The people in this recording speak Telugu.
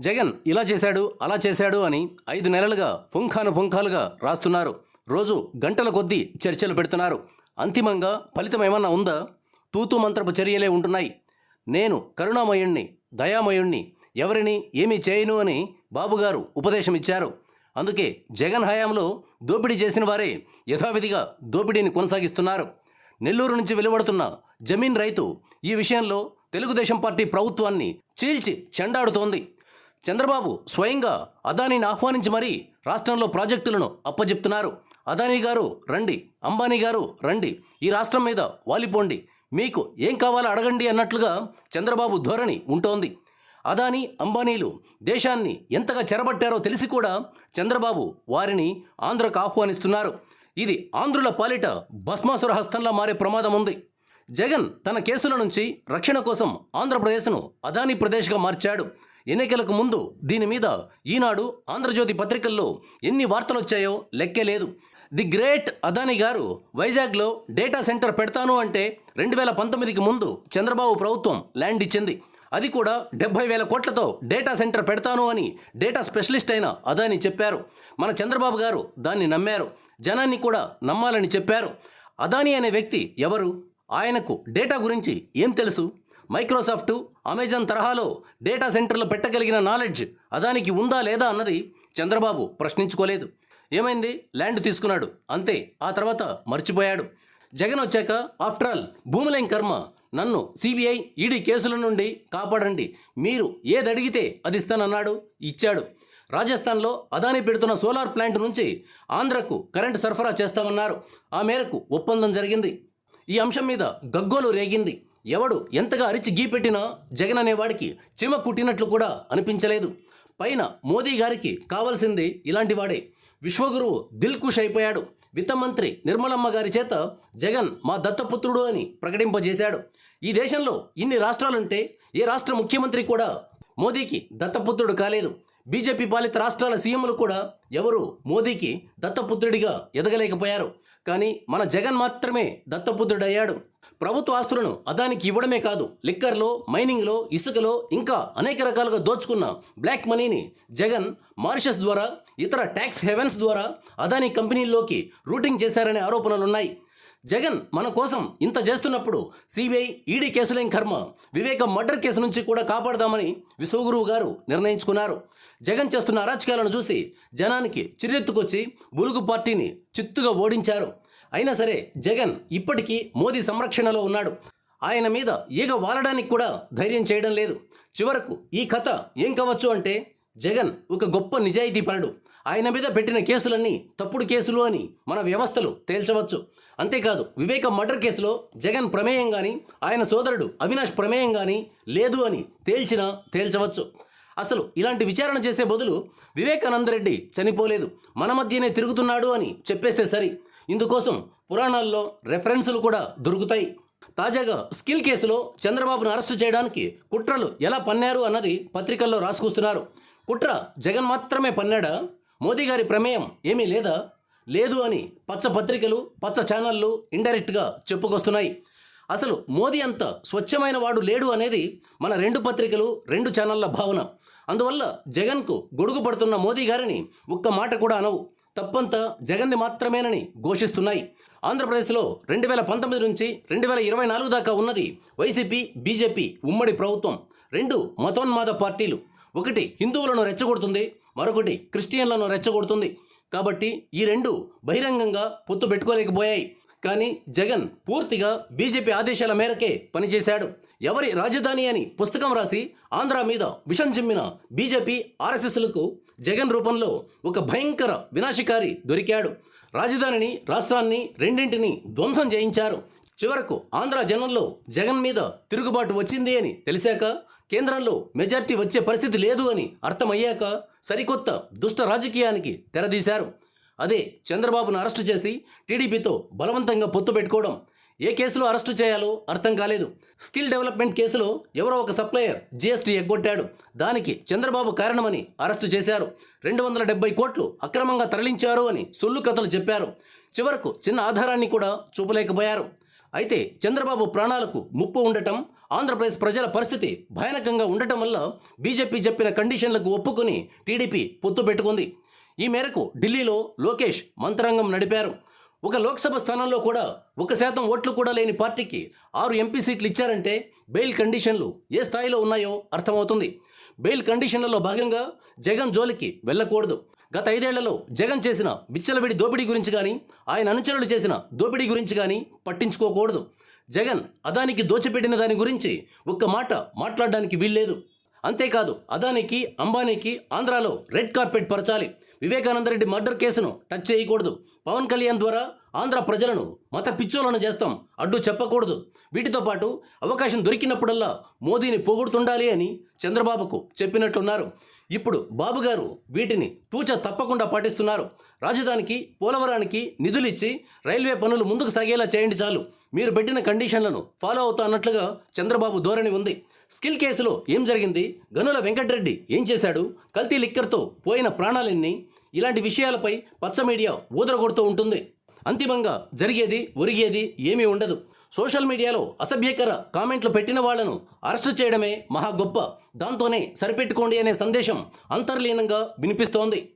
జగన్ ఇలా చేశాడు అలా చేశాడు అని ఐదు నెలలుగా పుంఖాను పుంఖాలుగా రాస్తున్నారు. రోజు గంటల కొద్దీ చర్చలు పెడుతున్నారు. అంతిమంగా ఫలితం ఏమన్నా ఉందా? తూతు మంత్రపు చర్యలే ఉంటున్నాయి. నేను కరుణామయుణ్ణి దయామయుణ్ణి ఎవరిని ఏమీ చేయను అని బాబుగారు ఉపదేశం ఇచ్చారు అందుకే జగన్ హయాంలో దోపిడీ చేసిన వారే యథావిధిగా దోపిడీని కొనసాగిస్తున్నారు. నెల్లూరు నుంచి వెలువడుతున్న జమీన్ రైతు ఈ విషయంలో తెలుగుదేశం పార్టీ ప్రభుత్వాన్ని చీల్చి చెండాడుతోంది. చంద్రబాబు స్వయంగా అదానీని ఆహ్వానించి మరీ రాష్ట్రంలో ప్రాజెక్టులను అప్పజెప్తున్నారు. అదానీ గారు రండి అంబానీ గారు రండి ఈ రాష్ట్రం మీద వాలిపోండి మీకు ఏం కావాలో అడగండి అన్నట్లుగా చంద్రబాబు ధోరణి ఉంటోంది. అదానీ అంబానీలు దేశాన్ని ఎంతగా చెరబట్టారో తెలిసి కూడా చంద్రబాబు వారిని ఆంధ్రకు ఆహ్వానిస్తున్నారు. ఇది ఆంధ్రుల పాలిట భస్మాసుర హస్తంలా మారే ప్రమాదం ఉంది. జగన్ తన కేసుల నుంచి రక్షణ కోసం ఆంధ్రప్రదేశ్ను అదానీ ప్రదేశ్గా మార్చాడు. ఎన్నికలకు ముందు దీని మీద ఈనాడు ఆంధ్రజ్యోతి పత్రికల్లో ఎన్ని వార్తలు వచ్చాయో లెక్కే లేదు. ది గ్రేట్ అదానీ గారు వైజాగ్లో డేటా సెంటర్ పెడతాను అంటే రెండు వేల పంతొమ్మిదికి ముందు చంద్రబాబు ప్రభుత్వం ల్యాండ్ ఇచ్చింది. అది కూడా డెబ్బై వేల కోట్లతో డేటా సెంటర్ పెడతాను అని డేటా స్పెషలిస్ట్ అయిన అదాని చెప్పారు. మన చంద్రబాబు గారు దాన్ని నమ్మారు. జనాన్ని కూడా నమ్మాలని చెప్పారు. అదాని అనే వ్యక్తి ఎవరు? ఆయనకు డేటా గురించి ఏం తెలుసు? మైక్రోసాఫ్ట్ అమెజాన్ తరహాలో డేటా సెంటర్లు పెట్టగలిగిన నాలెడ్జ్ అదానికి ఉందా లేదా అన్నది చంద్రబాబు ప్రశ్నించుకోలేదు. ఏమైంది? ల్యాండ్ తీసుకున్నాడు. అంతే. ఆ తర్వాత మర్చిపోయాడు. జగన్ వచ్చాక ఆఫ్టర్ ఆల్ భూములేం కర్మ? నన్ను సిబిఐ ఈడీ కేసుల నుండి కాపాడండి. మీరు ఏది అడిగితే అది ఇస్తానన్నాడు. ఇచ్చాడు. రాజస్థాన్లో అదానీ పెడుతున్న సోలార్ ప్లాంట్ నుంచి ఆంధ్రకు కరెంటు సరఫరా చేస్తామన్నారు. ఆ మేరకు ఒప్పందం జరిగింది. ఈ అంశం మీద గగ్గోలు రేగింది. ఎవడు ఎంతగా అరిచి గీపెట్టినా జగన్ అనేవాడికి చీమ కుట్టినట్లు కూడా అనిపించలేదు. పైన మోదీ గారికి కావాల్సింది ఇలాంటి వాడే. విశ్వగురువు దిల్ కుష్ అయిపోయాడు విత్తమంత్రి నిర్మలమ్మ గారి చేత జగన్ మా దత్తపుత్రుడు అని ప్రకటింపజేశాడు. ఈ దేశంలో ఇన్ని రాష్ట్రాలుంటే ఏ రాష్ట్ర ముఖ్యమంత్రి కూడా మోదీకి దత్తపుత్రుడు కాలేదు. బీజేపీ పాలిత రాష్ట్రాల సీఎంలు కూడా ఎవరు మోదీకి దత్తపుత్రుడిగా ఎదగలేకపోయారు. కానీ మన జగన్ మాత్రమే దత్తపుత్రుడయ్యాడు. ప్రభుత్వ ఆస్తులను అదానికి ఇవ్వడమే కాదు లిక్కర్లో మైనింగ్లో ఇసుకలో ఇంకా అనేక రకాలుగా దోచుకున్న బ్లాక్ మనీని జగన్ మారిషస్ ద్వారా ఇతర ట్యాక్స్ హెవెన్స్ ద్వారా అదానీ కంపెనీల్లోకి రూటింగ్ చేశారనే ఆరోపణలున్నాయి. జగన్ మన కోసం ఇంత చేస్తున్నప్పుడు సిబిఐ ఈడీ కేసులేం కర్మ? వివేక మర్డర్ కేసు నుంచి కూడా కాపాడదామని విశ్వగురువు గారు నిర్ణయించుకున్నారు. జగన్ చేస్తున్న అరాచకాలను చూసి జనానికి చిరెత్తుకొచ్చి బులుగు పార్టీని చిత్తుగా ఓడించారు. అయినా సరే జగన్ ఇప్పటికీ మోదీ సంరక్షణలో ఉన్నాడు. ఆయన మీద ఈగ వాలడానికి కూడా ధైర్యం చేయడం లేదు. చివరకు ఈ కథ ఏం కావచ్చు అంటే జగన్ ఒక గొప్ప నిజాయితీ పరుడు. ఆయన మీద పెట్టిన కేసులన్నీ తప్పుడు కేసులు అని మన వ్యవస్థలు తేల్చవచ్చు. అంతేకాదు వివేక మర్డర్ కేసులో జగన్ ప్రమేయం కానీ ఆయన సోదరుడు అవినాష్ ప్రమేయం కానీ లేదు అని తేల్చినా తేల్చవచ్చు. అసలు ఇలాంటి విచారణ చేసే బదులు వివేకానందరెడ్డి చనిపోలేదు మన మధ్యనే తిరుగుతున్నాడు అని చెప్పేస్తే సరి. ఇందుకోసం పురాణాల్లో రెఫరెన్సులు కూడా దొరుకుతాయి. తాజాగా స్కిల్ కేసులో చంద్రబాబును అరెస్టు చేయడానికి కుట్రలు ఎలా పన్నారు అన్నది పత్రికల్లో రాసుకొస్తున్నారు. కుట్ర జగన్ మాత్రమే పన్నాడా? మోదీ గారి ప్రమేయం ఏమీ లేదా? లేదు అని పచ్చ పత్రికలు పచ్చ ఛానళ్ళు ఇండైరెక్ట్గా చెప్పుకొస్తున్నాయి. అసలు మోదీ అంత స్వచ్ఛమైన వాడు లేడు అనేది మన రెండు పత్రికలు రెండు ఛానళ్ళ భావన. అందువల్ల జగన్కు గొడుగు పడుతున్న మోదీ గారిని ఒక్క మాట కూడా అనవు. తప్పంతా జగన్ది మాత్రమేనని ఘోషిస్తున్నాయి. ఆంధ్రప్రదేశ్లో రెండు వేల పంతొమ్మిది నుంచి రెండు వేల ఇరవై నాలుగు దాకా ఉన్నది వైసీపీ బీజేపీ ఉమ్మడి ప్రభుత్వం. రెండు మతోన్మాద పార్టీలు. ఒకటి హిందువులను రెచ్చగొడుతుంది మరొకటి క్రిస్టియన్లను రెచ్చగొడుతుంది. కాబట్టి ఈ రెండు బహిరంగంగా పొత్తు పెట్టుకోలేకపోయాయి. కానీ జగన్ పూర్తిగా బీజేపీ ఆదేశాల మేరకే పనిచేశాడు. ఎవరి రాజధాని అని పుస్తకం రాసి ఆంధ్ర మీద విషం చిమ్మిన బీజేపీ ఆర్ఎస్ఎస్లకు జగన్ రూపంలో ఒక భయంకర వినాశకారి దొరికాడు. రాజధానిని రాష్ట్రాన్ని రెండింటిని ధ్వంసం చేయించారు. చివరకు ఆంధ్ర జనంలో జగన్ మీద తిరుగుబాటు వచ్చింది అని తెలిసాక కేంద్రంలో మెజార్టీ వచ్చే పరిస్థితి లేదు అని అర్థమయ్యాక సరికొత్త దుష్ట రాజకీయానికి తెరదీశారు. అదే చంద్రబాబును అరెస్టు చేసి టీడీపీతో బలవంతంగా పొత్తు పెట్టుకోవడం ఏ కేసులో అరెస్టు చేయాలో అర్థం కాలేదు. స్కిల్ డెవలప్మెంట్ కేసులో ఎవరో ఒక సప్లయర్ జీఎస్టీ ఎగ్గొట్టాడు. దానికి చంద్రబాబు కారణమని అరెస్టు చేశారు. రెండు వందల డెబ్బై కోట్లు అక్రమంగా తరలించారు అని సొల్లు కథలు చెప్పారు. చివరకు చిన్న ఆధారాన్ని కూడా చూపలేకపోయారు. అయితే చంద్రబాబు ప్రాణాలకు ముప్పు ఉండటం ఆంధ్రప్రదేశ్ ప్రజల పరిస్థితి భయానకంగా ఉండటం వల్ల బీజేపీ చెప్పిన కండిషన్లకు ఒప్పుకొని టీడీపీ పొత్తు పెట్టుకుంది. ఈ మేరకు ఢిల్లీలో లోకేష్ మంత్రాంగం నడిపారు. ఒక లోక్సభ స్థానంలో కూడా ఒక శాతం ఓట్లు కూడా లేని పార్టీకి ఆరు ఎంపీ సీట్లు ఇచ్చారంటే బెయిల్ కండిషన్లు ఏ స్థాయిలో ఉన్నాయో అర్థమవుతుంది. బెయిల్ కండిషన్లలో భాగంగా జగన్ జోలికి వెళ్ళకూడదు. గత ఐదేళ్ళలో జగన్ చేసిన విచ్చలవిడి దోపిడీ గురించి కానీ ఆయన అనుచరులు చేసిన దోపిడీ గురించి కానీ పట్టించుకోకూడదు. జగన్ అదానికి దోచిపెట్టిన దాని గురించి ఒక్క మాట మాట్లాడడానికి వీల్లేదు. అంతేకాదు అదానికి అంబానీకి ఆంధ్రాలో రెడ్ కార్పెట్ పరచాలి. వివేకానందరెడ్డి మర్డర్ కేసును టచ్ చేయకూడదు. పవన్ కళ్యాణ్ ద్వారా ఆంధ్ర ప్రజలను మత పిచ్చోలను చేస్తాం అడ్డు చెప్పకూడదు. వీటితో పాటు అవకాశం దొరికినప్పుడల్లా మోదీని పొగుడుతుండాలి అని చంద్రబాబుకు చెప్పినట్లున్నారు. ఇప్పుడు బాబు గారు వీటిని తూచ తప్పకుండా పాటిస్తున్నారు. రాజధానికి పోలవరానికి నిధులిచ్చి రైల్వే పనులు ముందుకు సాగేలా చేయండి చాలు. మీరు పెట్టిన కండిషన్లను ఫాలో అవుతా అన్నట్లుగా చంద్రబాబు ధోరణి ఉంది. స్కిల్ కేసులో ఏం జరిగింది? గనుల వెంకటరెడ్డి ఏం చేశాడు? కల్తీ లిక్కర్తో పోయిన ప్రాణాలెన్ని? ఇలాంటి విషయాలపై పచ్చ మీడియా ఊదరగొడుతూ ఉంటుంది. అంతిమంగా జరిగేది ఒరిగేది ఏమీ ఉండదు. సోషల్ మీడియాలో అసభ్యకర కామెంట్లు పెట్టిన వాళ్ళను అరెస్టు చేయడమే మహా గొప్ప. దాంతోనే సరిపెట్టుకోండి అనే సందేశం అంతర్లీనంగా వినిపిస్తోంది.